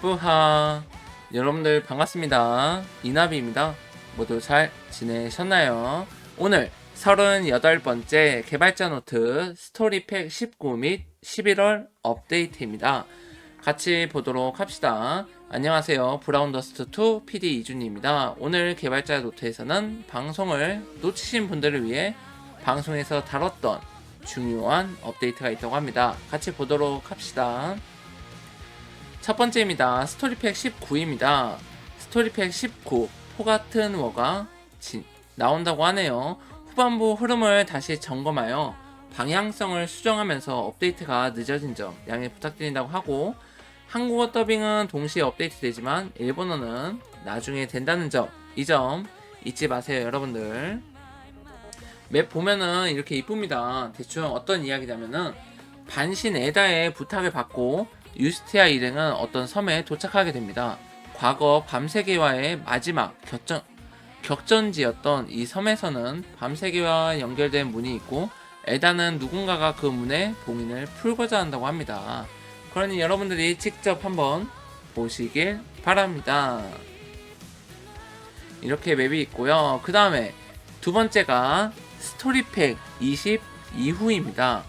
뿌하. 여러분들 반갑습니다. 이나비입니다. 모두 잘 지내셨나요? 오늘 38번째 개발자 노트 스토리팩 19 및 11월 업데이트입니다. 같이 보도록 합시다. 안녕하세요. 브라운더스트2 PD 이준입니다. 오늘 개발자 노트에서는 방송을 놓치신 분들을 위해 방송에서 다뤘던 중요한 업데이트가 있다고 합니다. 같이 보도록 합시다 첫 번째입니다. 스토리팩 19입니다. 스토리팩 19 포같은 워가 진- 나온다고 하네요. 후반부 흐름을 다시 점검하여 방향성을 수정하면서 업데이트가 늦어진 점 양해 부탁드린다고 하고 한국어 더빙은 동시에 업데이트 되지만 일본어는 나중에 된다는 점 이 점 잊지 마세요 여러분들 맵 보면은 이렇게 이쁩니다 대충 어떤 이야기냐면은 반신 에다의 부탁을 받고 유스티아 일행은 어떤 섬에 도착하게 됩니다. 과거 밤세계와의 마지막 격전, 격전지였던 이 섬에서는 밤세계와 연결된 문이 있고 에다는 누군가가 그 문의 봉인을 풀고자 한다고 합니다. 그러니 여러분들이 직접 한번 보시길 바랍니다. 이렇게 맵이 있고요. 그 다음에 두 번째가 스토리팩 20 이후입니다.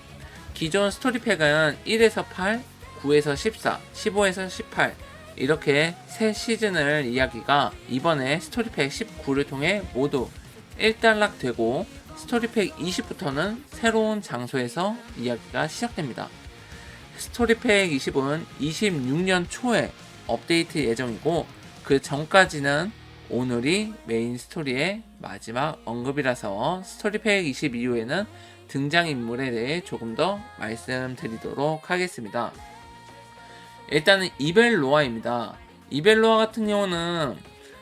기존 스토리팩은 1에서 8, 9에서 14, 15에서 18 이렇게 세 시즌을 이야기가 이번에 스토리팩 19를 통해 모두 일단락되고 스토리팩 20부터는 새로운 장소에서 이야기가 시작됩니다. 스토리팩 20은 26년 초에 업데이트 예정이고 그 전까지는 오늘이 메인 스토리의 마지막 언급이라서 스토리팩 20 이후에는 등장인물에 대해 조금 더 말씀드리도록 하겠습니다. 일단은 이벨로아입니다. 이벨로아 같은 경우는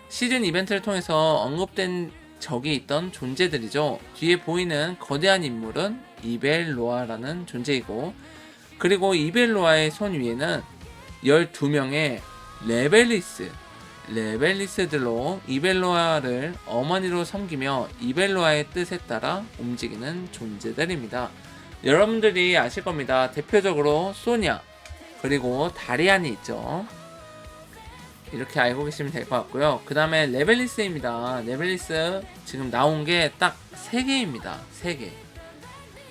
시즌 이벤트를 통해서 언급된 적이 있던 존재들이죠. 뒤에 보이는 거대한 인물은 이벨로아라는 존재이고, 그리고 이벨로아의 손 위에는 12명의 레벨리스, 레벨리스들로 이벨로아를 어머니로 섬기며 이벨로아의 뜻에 따라 움직이는 존재들입니다. 여러분들이 아실 겁니다. 대표적으로 소냐, 그리고 다리안이 있죠. 이렇게 알고 계시면 될 것 같고요. 그 다음에 레벨리스입니다. 레벨리스 지금 나온 게 딱 3개입니다. 3개.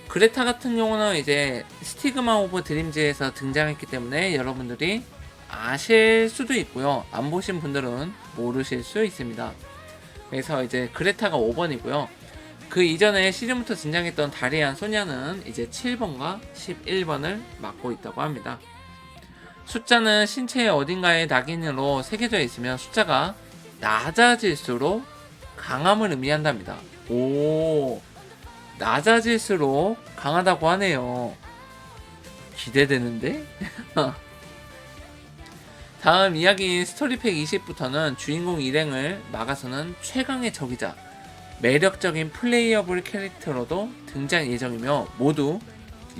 그레타 같은 경우는 이제 스티그마 오브 드림즈에서 등장했기 때문에 여러분들이 아실 수도 있고요. 안 보신 분들은 모르실 수 있습니다. 그래서 이제 그레타가 5번이고요. 그 이전에 시즌부터 등장했던 다리안 소냐는 이제 7번과 11번을 맡고 있다고 합니다. 숫자는 신체의 어딘가에 낙인으로 새겨져 있으면 숫자가 낮아질수록 강함을 의미한답니다. 오, 낮아질수록 강하다고 하네요. 기대되는데? 다음 이야기인 스토리팩 20부터는 주인공 일행을 막아서는 최강의 적이자 매력적인 플레이어블 캐릭터로도 등장 예정이며 모두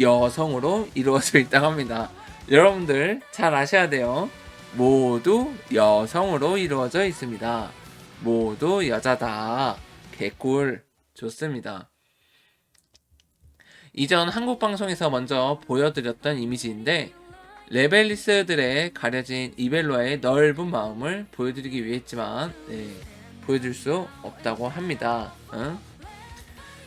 여성으로 이루어져 있다고 합니다. 여러분들 잘 아셔야 돼요. 모두 여성으로 이루어져 있습니다. 모두 여자다. 개꿀. 좋습니다. 이전 한국 방송에서 먼저 보여드렸던 이미지인데 레벨리스들의 가려진 이벨로아의 넓은 마음을 보여드리기 위했지만 네, 보여줄 수 없다고 합니다. 응?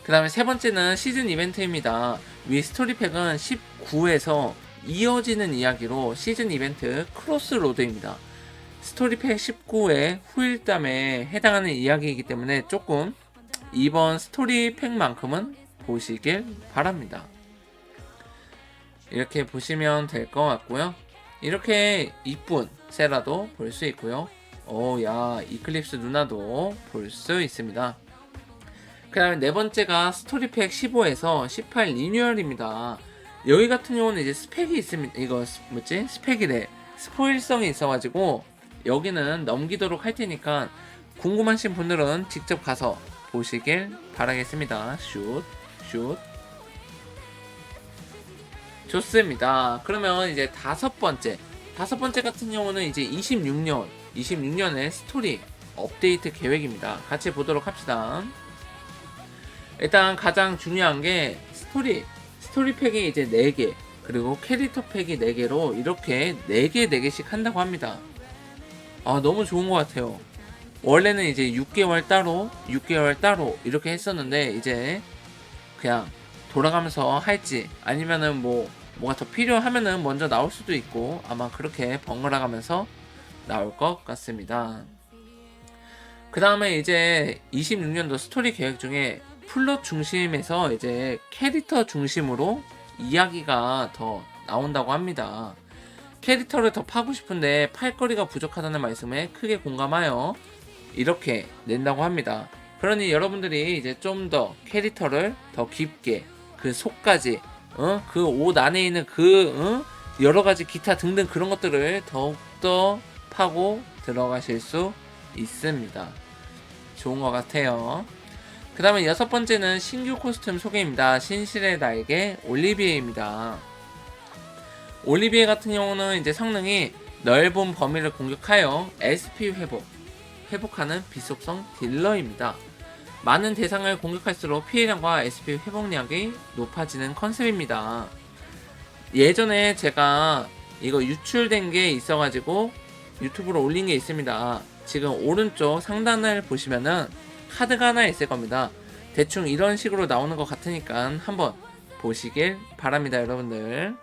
그 다음에 세 번째는 시즌 이벤트입니다. 위 스토리팩은 19에서 이어지는 이야기로 시즌 이벤트 크로스로드입니다. 스토리팩 19의 후일담에 해당하는 이야기이기 때문에 조금 이번 스토리팩만큼은 보시길 바랍니다. 이렇게 보시면 될 것 같고요. 이렇게 이쁜 세라도 볼 수 있고요. 오야 이클립스 누나도 볼 수 있습니다. 그 다음에 네 번째가 스토리팩 15에서 18 리뉴얼입니다. 여기 같은 경우는 이제 스펙이 있습니다. 이거 스- 뭐지? 스펙이래. 스포일성이 있어가지고 여기는 넘기도록 할 테니까 궁금하신 분들은 직접 가서 보시길 바라겠습니다. 슛, 슛. 좋습니다. 그러면 이제 다섯 번째. 다섯 번째 같은 경우는 이제 26년, 26년의 스토리 업데이트 계획입니다. 같이 보도록 합시다. 일단 가장 중요한 게 스토리 스토리 팩이 이제 4개 그리고 캐릭터 팩이 4개로 이렇게 4개 4개씩 한다고 합니다 아 너무 좋은 것 같아요. 원래는 이제 6개월 따로, 6개월 따로 이렇게 했었는데 이제 그냥 돌아가면서 할지 아니면은 뭐 뭐가 더 필요하면은 먼저 나올 수도 있고 아마 그렇게 번갈아 가면서 나올 것 같습니다. 그 다음에 이제 26년도 스토리 계획 중에 플롯 중심에서 이제 캐릭터 중심으로 이야기가 더 나온다고 합니다. 캐릭터를 더 파고 싶은데 팔거리가 부족하다는 말씀에 크게 공감하여 이렇게 낸다고 합니다. 그러니 여러분들이 이제 좀 더 캐릭터를 더 깊게 그 속까지 어? 그 옷 안에 있는 그 어? 여러 가지 기타 등등 그런 것들을 더욱더 파고 들어가실 수 있습니다. 좋은 것 같아요. 그 다음에 여섯 번째는 신규 코스튬 소개입니다. 신실의 날개 올리비에입니다. 올리비에 같은 경우는 이제 성능이 넓은 범위를 공격하여 SP 회복, 회복하는 비속성 딜러입니다. 많은 대상을 공격할수록 피해량과 SP 회복량이 높아지는 컨셉입니다. 예전에 제가 이거 유출된 게 있어가지고 유튜브로 올린 게 있습니다. 지금 오른쪽 상단을 보시면은 카드가 하나 있을 겁니다. 대충 이런 식으로 나오는 것 같으니까 한번 보시길 바랍니다, 여러분들.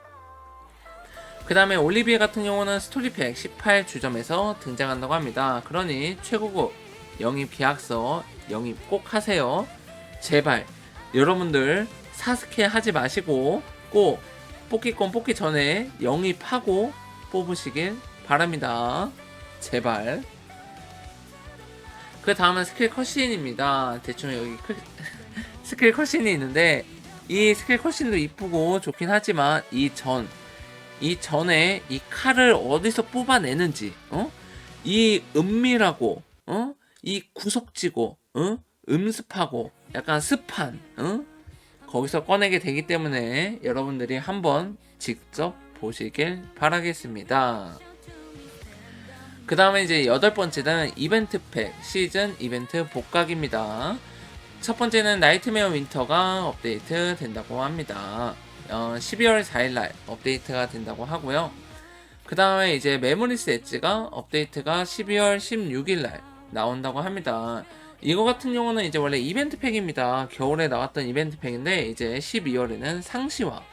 그 다음에 올리비에 같은 경우는 스토리팩 18주점에서 등장한다고 합니다. 그러니 최고급 영입 계약서 영입 꼭 하세요. 제발 여러분들 사스케 하지 마시고 꼭 뽑기권 뽑기 전에 영입하고 뽑으시길 바랍니다. 제발. 그 다음은 스킬 컷신입니다. 대충 여기 크... 스킬 컷신이 있는데 이 스킬 컷신도 이쁘고 좋긴 하지만 이 전, 이 전에 이 칼을 어디서 뽑아내는지, 어? 이 은밀하고, 어? 이 구석지고, 어? 음습하고, 약간 습한, 어? 거기서 꺼내게 되기 때문에 여러분들이 한번 직접 보시길 바라겠습니다. 그 다음에 이제 여덟 번째는 이벤트 팩 시즌 이벤트 복각입니다. 첫 번째는 나이트메어 윈터가 업데이트 된다고 합니다. 어, 12월 4일날 업데이트가 된다고 하고요. 그 다음에 이제 메모리스 엣지가 업데이트가 12월 16일날 나온다고 합니다. 이거 같은 경우는 이제 원래 이벤트 팩입니다. 겨울에 나왔던 이벤트 팩인데 이제 12월에는 상시화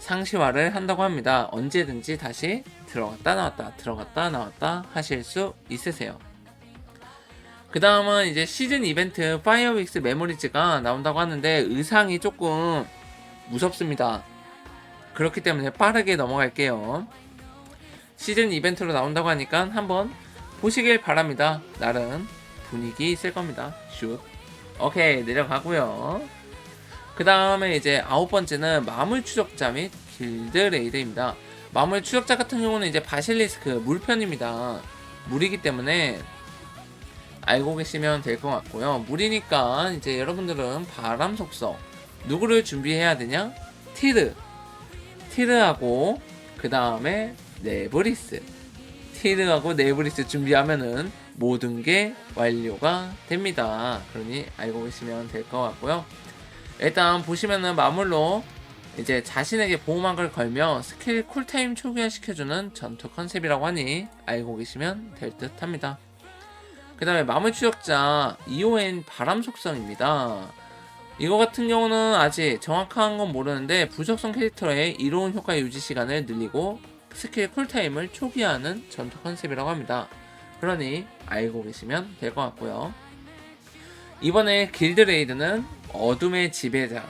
상시화를 한다고 합니다. 언제든지 다시 들어갔다 나왔다 들어갔다 나왔다 하실 수 있으세요. 그 다음은 이제 시즌 이벤트 파이어윅스 메모리즈가 나온다고 하는데 의상이 조금 무섭습니다. 그렇기 때문에 빠르게 넘어갈게요. 시즌 이벤트로 나온다고 하니까 한번 보시길 바랍니다. 나름 분위기 있을 겁니다. 슛. 오케이 내려가고요. 그 다음에 이제 아홉 번째는 마물 추적자 및 길드 레이드입니다. 마물 추적자 같은 경우는 이제 바실리스크 물편입니다. 물이기 때문에 알고 계시면 될 것 같고요. 물이니까 이제 여러분들은 바람 속성 누구를 준비해야 되냐? 티르 티르하고 그 다음에 네브리스 티르하고 네브리스 준비하면은 모든 게 완료가 됩니다. 그러니 알고 계시면 될 것 같고요. 일단 보시면은 마물로 이제 자신에게 보호막을 걸며 스킬 쿨타임 초기화 시켜주는 전투 컨셉이라고 하니 알고 계시면 될 듯 합니다. 그 다음에 마물 추적자 EON 바람 속성입니다. 이거 같은 경우는 아직 정확한 건 모르는데 부적성 캐릭터의 이로운 효과 유지 시간을 늘리고 스킬 쿨타임을 초기화하는 전투 컨셉이라고 합니다. 그러니 알고 계시면 될 것 같고요. 이번에 길드레이드는 어둠의 지배자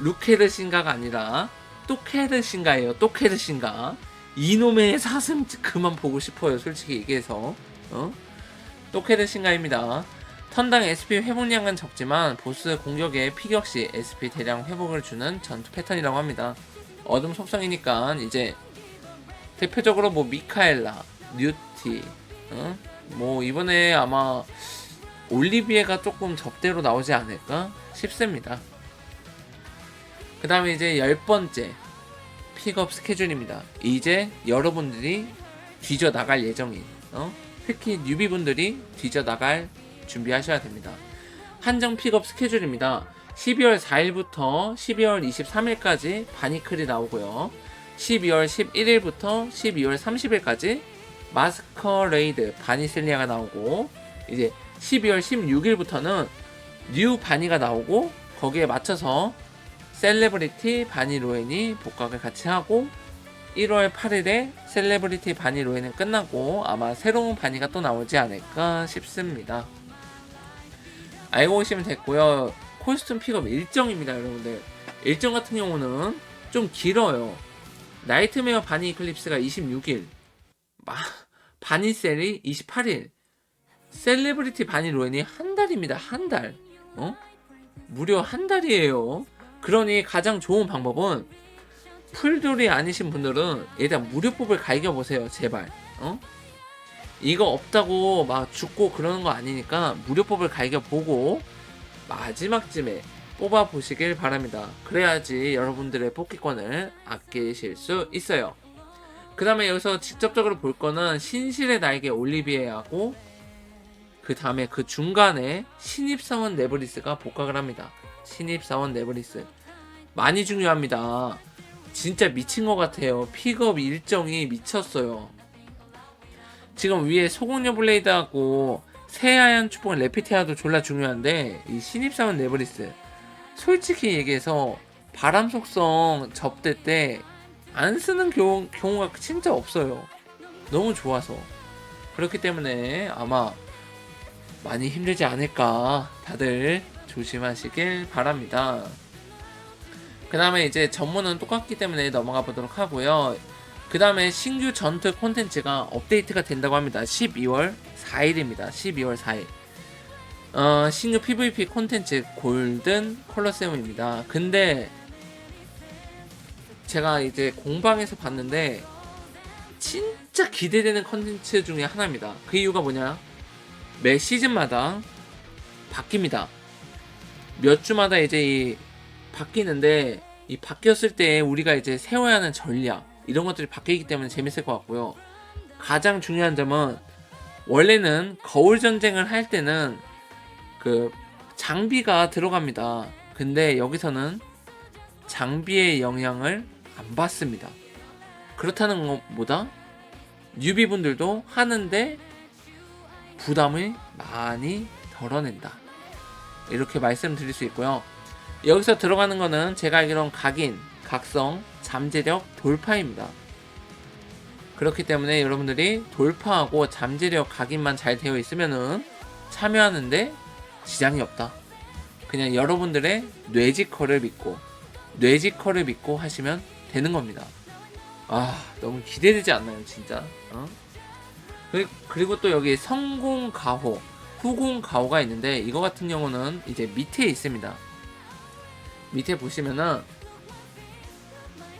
루케르 신가가 아니라 또케르 신가예요. 또케르 신가 이놈의 사슴 그만 보고 싶어요. 솔직히 얘기해서 어? 또케르 신가입니다. 턴당 SP 회복량은 적지만 보스 공격에 피격 시 SP 대량 회복을 주는 전투 패턴이라고 합니다. 어둠 속성이니까 이제 대표적으로 뭐 미카엘라, 뉴티, 어? 뭐 이번에 아마 올리비에가 조금 접대로 나오지 않을까 싶습니다. 그 다음에 이제 열 번째 픽업 스케줄입니다. 이제 여러분들이 뒤져 나갈 예정인, 어? 특히 뉴비분들이 뒤져 나갈 준비하셔야 됩니다. 한정 픽업 스케줄입니다. 12월 4일부터 12월 23일까지 바니클이 나오고요. 12월 11일부터 12월 30일까지 마스커레이드 바니셀리아가 나오고 이제 12월 16일부터는 뉴 바니가 나오고 거기에 맞춰서 셀레브리티 바니 로엔이 복각을 같이 하고 1월 8일에 셀레브리티 바니 로엔은 끝나고 아마 새로운 바니가 또 나오지 않을까 싶습니다. 알고 오시면 됐고요. 코스튬 픽업 일정입니다, 여러분들. 일정 같은 경우는 좀 길어요. 나이트메어 바니 이클립스가 26일, 마, 바니 셀이 28일, 셀레브리티 바니 로엔이 한 달입니다, 한 달. 어? 무려 한 달이에요. 그러니 가장 좋은 방법은 풀돌이 아니신 분들은 일단 무료법을 갈겨보세요, 제발. 어? 이거 없다고 막 죽고 그러는 거 아니니까 무료법을 갈겨보고 마지막쯤에 뽑아 보시길 바랍니다. 그래야지 여러분들의 뽑기권을 아끼실 수 있어요. 그 다음에 여기서 직접적으로 볼 거는 신실의 날개 올리비에하고 그 다음에 그 중간에 신입사원 네브리스가 복각을 합니다. 신입사원 네브리스. 많이 중요합니다. 진짜 미친 것 같아요. 픽업 일정이 미쳤어요. 지금 위에 소공녀 블레이드하고 새하얀 추봉 레피티아도 졸라 중요한데 이 신입사원 네브리스 솔직히 얘기해서 바람 속성 접대 때 안 쓰는 경우, 경우가 진짜 없어요. 너무 좋아서 그렇기 때문에 아마 많이 힘들지 않을까 다들 조심하시길 바랍니다. 그 다음에 이제 전문은 똑같기 때문에 넘어가 보도록 하고요. 그 다음에 신규 전투 콘텐츠가 업데이트가 된다고 합니다. 12월 4일입니다. 12월 4일. 어, 신규 PVP 콘텐츠 골든 콜로세움입니다. 근데 제가 이제 공방에서 봤는데 진짜 기대되는 콘텐츠 중에 하나입니다. 그 이유가 뭐냐? 매 시즌마다 바뀝니다. 몇 주마다 이제 이 바뀌는데 이 바뀌었을 때 우리가 이제 세워야 하는 전략 이런 것들이 바뀌기 때문에 재밌을 것 같고요. 가장 중요한 점은 원래는 거울 전쟁을 할 때는 그 장비가 들어갑니다. 근데 여기서는 장비의 영향을 안 받습니다. 그렇다는 것보다 뉴비분들도 하는데 부담을 많이 덜어낸다. 이렇게 말씀드릴 수 있고요. 여기서 들어가는 거는 제가 알기로는 각인, 각성, 잠재력, 돌파입니다. 그렇기 때문에 여러분들이 돌파하고 잠재력, 각인만 잘 되어 있으면은 참여하는데 지장이 없다. 그냥 여러분들의 뇌지컬을 믿고 뇌지컬을 믿고 하시면 되는 겁니다. 아 너무 기대되지 않나요, 진짜? 어? 그리- 그리고 또 여기 성공 가호, 후공 가호가 있는데 이거 같은 경우는 이제 밑에 있습니다. 밑에 보시면은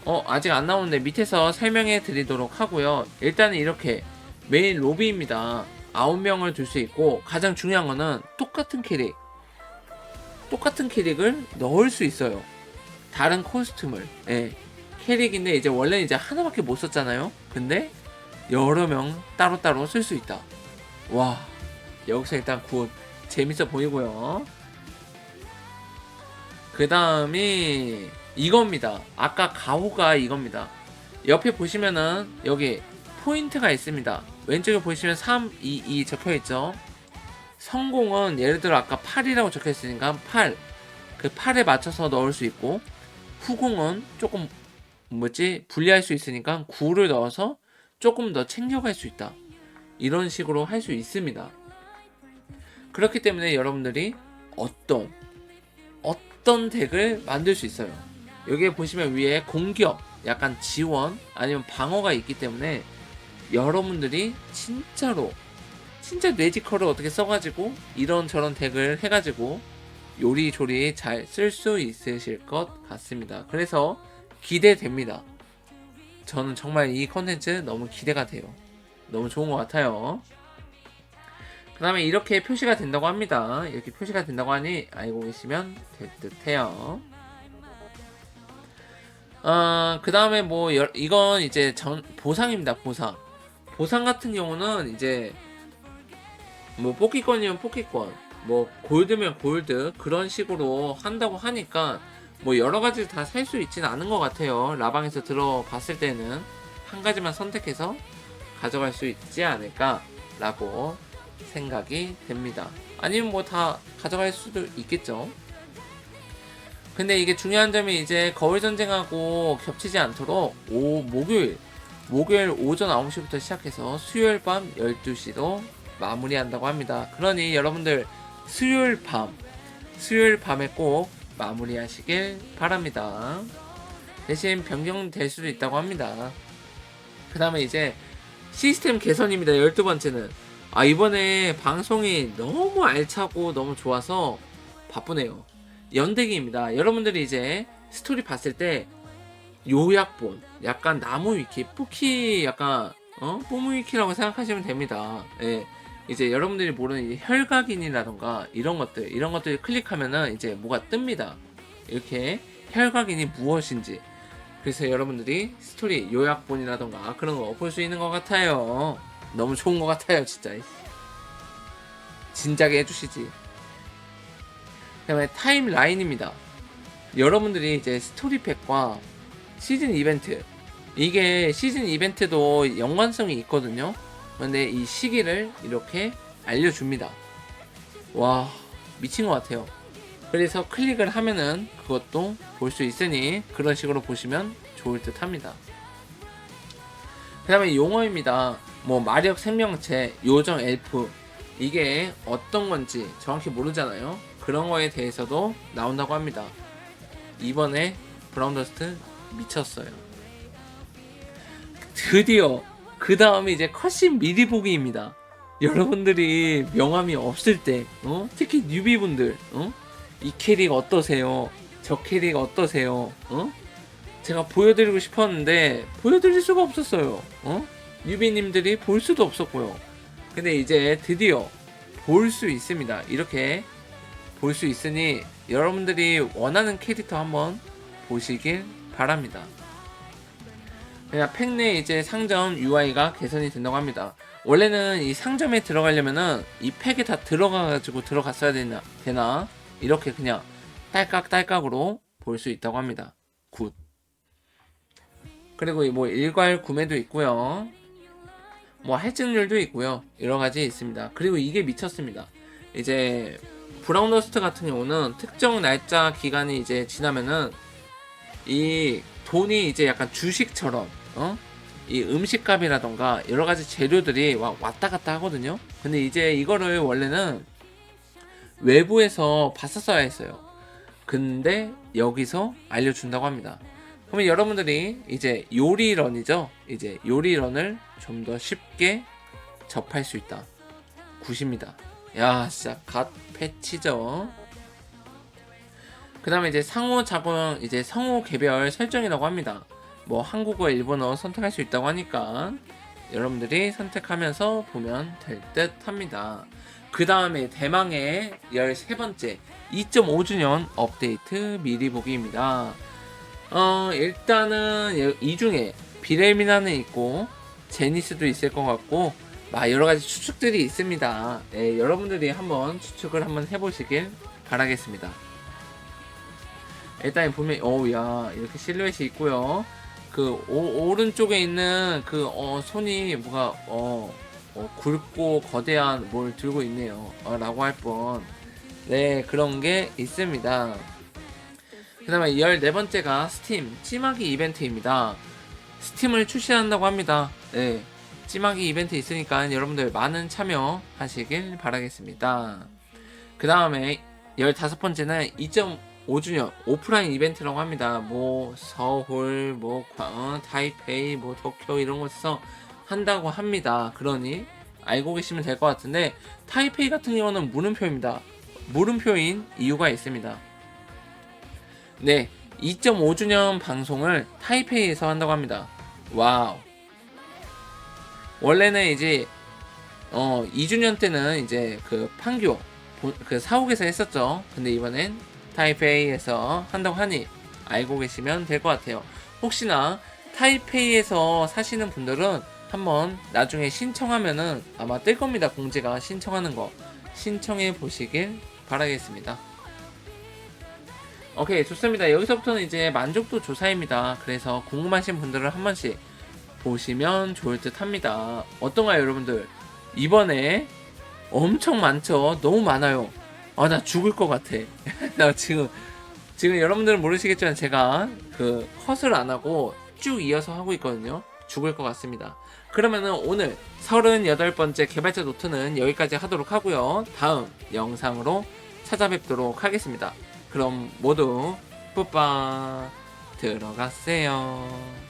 어 아직 안 나오는데 밑에서 설명해 드리도록 하고요. 일단은 이렇게 메인 로비입니다. 9명을 둘 수 있고 가장 중요한 거는 똑같은 캐릭 똑같은 캐릭을 넣을 수 있어요. 다른 코스튬을 예. 캐릭인데 이제 원래 이제 하나밖에 못 썼잖아요. 근데 여러 명 따로따로 쓸 수 있다. 와 여기서 일단 굿 재밌어 보이고요. 그 다음이 이겁니다. 아까 가호가 이겁니다. 옆에 보시면은 여기 포인트가 있습니다. 왼쪽에 보시면 3, 2, 2 적혀 있죠. 성공은 예를 들어 아까 8이라고 적혀 있으니까 8. 그 8에 맞춰서 넣을 수 있고 후공은 조금 뭐지 분리할 수 있으니까 9를 넣어서 조금 더 챙겨갈 수 있다. 이런 식으로 할 수 있습니다. 그렇기 때문에 여러분들이 어떤 어떤 덱을 만들 수 있어요. 여기에 보시면 위에 공격, 약간 지원 아니면 방어가 있기 때문에 여러분들이 진짜로 진짜 뇌지컬을 어떻게 써가지고 이런 저런 덱을 해가지고 요리조리 잘 쓸 수 있으실 것 같습니다. 그래서 기대됩니다. 저는 정말 이 컨텐츠 너무 기대가 돼요. 너무 좋은 것 같아요. 그 다음에 이렇게 표시가 된다고 합니다. 이렇게 표시가 된다고 하니 알고 계시면 될 듯 해요. 어, 그 다음에 뭐, 여- 이건 이제 전, 보상입니다, 보상. 보상 같은 경우는 이제, 뭐, 뽑기권이면 뽑기권, 뭐, 골드면 골드, 그런 식으로 한다고 하니까, 뭐, 여러 가지를 다살 수 있지는 않은 것 같아요. 라방에서 들어봤을 때는. 한 가지만 선택해서. 가져갈 수 있지 않을까라고 생각이 됩니다. 아니면 뭐 다 가져갈 수도 있겠죠. 근데 이게 중요한 점이 이제 거울 전쟁하고 겹치지 않도록 오 목요일 목요일 오전 9시부터 시작해서 수요일 밤 12시로 마무리한다고 합니다. 그러니 여러분들 수요일 밤 수요일 밤에 꼭 마무리하시길 바랍니다. 대신 변경될 수도 있다고 합니다. 그 다음에 이제 시스템 개선입니다. 12번째는. 아, 이번에 방송이 너무 알차고 너무 좋아서 바쁘네요. 연대기입니다. 여러분들이 이제 스토리 봤을 때 요약본, 약간 나무 위키, 뿌키 약간, 어? 뽀무 위키라고 생각하시면 됩니다. 예. 이제 여러분들이 모르는 이 혈각인이라던가 이런 것들, 이런 것들 클릭하면은 이제 뭐가 뜹니다. 이렇게 혈각인이 무엇인지. 그래서 여러분들이 스토리 요약본이라던가 그런 거 볼 수 있는 것 같아요. 너무 좋은 것 같아요, 진짜. 진작에 해주시지. 그 다음에 타임라인입니다. 여러분들이 이제 스토리팩과 시즌 이벤트. 이게 시즌 이벤트도 연관성이 있거든요. 근데 이 시기를 이렇게 알려줍니다. 와, 미친 것 같아요. 그래서 클릭을 하면은 그것도 볼 수 있으니 그런 식으로 보시면 좋을 듯 합니다. 그 다음에 용어입니다. 뭐, 마력 생명체, 요정 엘프. 이게 어떤 건지 정확히 모르잖아요. 그런 거에 대해서도 나온다고 합니다. 이번에 브라운더스트 미쳤어요. 드디어 그 다음에 이제 컷신 미리 보기입니다. 여러분들이 명함이 없을 때, 어? 특히 뉴비분들, 어? 이 캐릭 어떠세요? 저 캐릭 어떠세요? 어? 제가 보여드리고 싶었는데 보여드릴 수가 없었어요. 어? 뉴비님들이 볼 수도 없었고요. 근데 이제 드디어 볼 수 있습니다. 이렇게 볼 수 있으니 여러분들이 원하는 캐릭터 한번 보시길 바랍니다. 그냥 팩 내 이제 상점 UI가 개선이 된다고 합니다. 원래는 이 상점에 들어가려면은 이 팩에 다 들어가가지고 들어갔어야 되나, 되나 이렇게 그냥 딸깍딸깍으로 볼 수 있다고 합니다. 굿. 그리고 뭐 일괄 구매도 있고요. 뭐 할증률도 있고요. 여러 가지 있습니다. 그리고 이게 미쳤습니다. 이제 브라운 더스트 같은 경우는 특정 날짜 기간이 이제 지나면은 이 돈이 이제 약간 주식처럼 어? 이 음식값이라던가 여러 가지 재료들이 와- 왔다 갔다 하거든요. 근데 이제 이거를 원래는 외부에서 봤었어야 했어요. 근데 여기서 알려준다고 합니다. 그러면 여러분들이 이제 요리런이죠. 이제 요리런을 좀 더 쉽게 접할 수 있다. 굿입니다. 야, 진짜 갓 패치죠. 그 다음에 이제 상호 작용, 이제 성우 개별 설정이라고 합니다. 뭐 한국어, 일본어 선택할 수 있다고 하니까 여러분들이 선택하면서 보면 될 듯 합니다. 그 다음에 대망의 13번째 2.5주년 업데이트 미리 보기입니다. 어, 일단은 이 중에 비레미나는 있고 제니스도 있을 것 같고 막 여러 가지 추측들이 있습니다. 예, 여러분들이 한번 추측을 한번 해보시길 바라겠습니다. 일단 보면 어우야 이렇게 실루엣이 있고요. 그 오, 오른쪽에 있는 그 어, 손이 뭐가 어, 어, 굵고 거대한 뭘 들고 있네요. 어, 라고 할 뻔. 네 그런 게 있습니다. 그 다음에 14번째가 스팀 찜하기 이벤트입니다. 스팀을 출시한다고 합니다. 네. 찜하기 이벤트 있으니까 여러분들 많은 참여하시길 바라겠습니다. 그 다음에 15번째는 2.5 주년 오프라인 이벤트라고 합니다. 뭐 서울, 뭐 광, 타이페이, 뭐 도쿄 이런 곳에서 한다고 합니다. 그러니 알고 계시면 될 것 같은데 타이페이 같은 경우는 물음표입니다. 물음표인 이유가 있습니다. 네, 2.5주년 방송을 타이페이에서 한다고 합니다. 와우. 원래는 이제 어 2주년 때는 이제 그 판교 보- 그 사옥에서 했었죠. 근데 이번엔 타이페이에서 한다고 하니 알고 계시면 될 것 같아요. 혹시나 타이페이에서 사시는 분들은 한번 나중에 신청하면은 아마 뜰 겁니다. 공지가 신청하는 거 신청해 보시길 바라겠습니다. 오케이 좋습니다. 여기서부터는 이제 만족도 조사입니다. 그래서 궁금하신 분들은 한 번씩 보시면 좋을 듯 합니다. 어떤가요, 여러분들? 이번에 엄청 많죠? 너무 많아요. 아, 나 죽을 것 같아. 나 지금, 지금 여러분들은 모르시겠지만 제가 그 컷을 안 하고 쭉 이어서 하고 있거든요. 죽을 것 같습니다. 그러면은 오늘 38번째 개발자 노트는 여기까지 하도록 하고요. 다음 영상으로 찾아뵙도록 하겠습니다. 그럼 모두 뿌빠 들어가세요.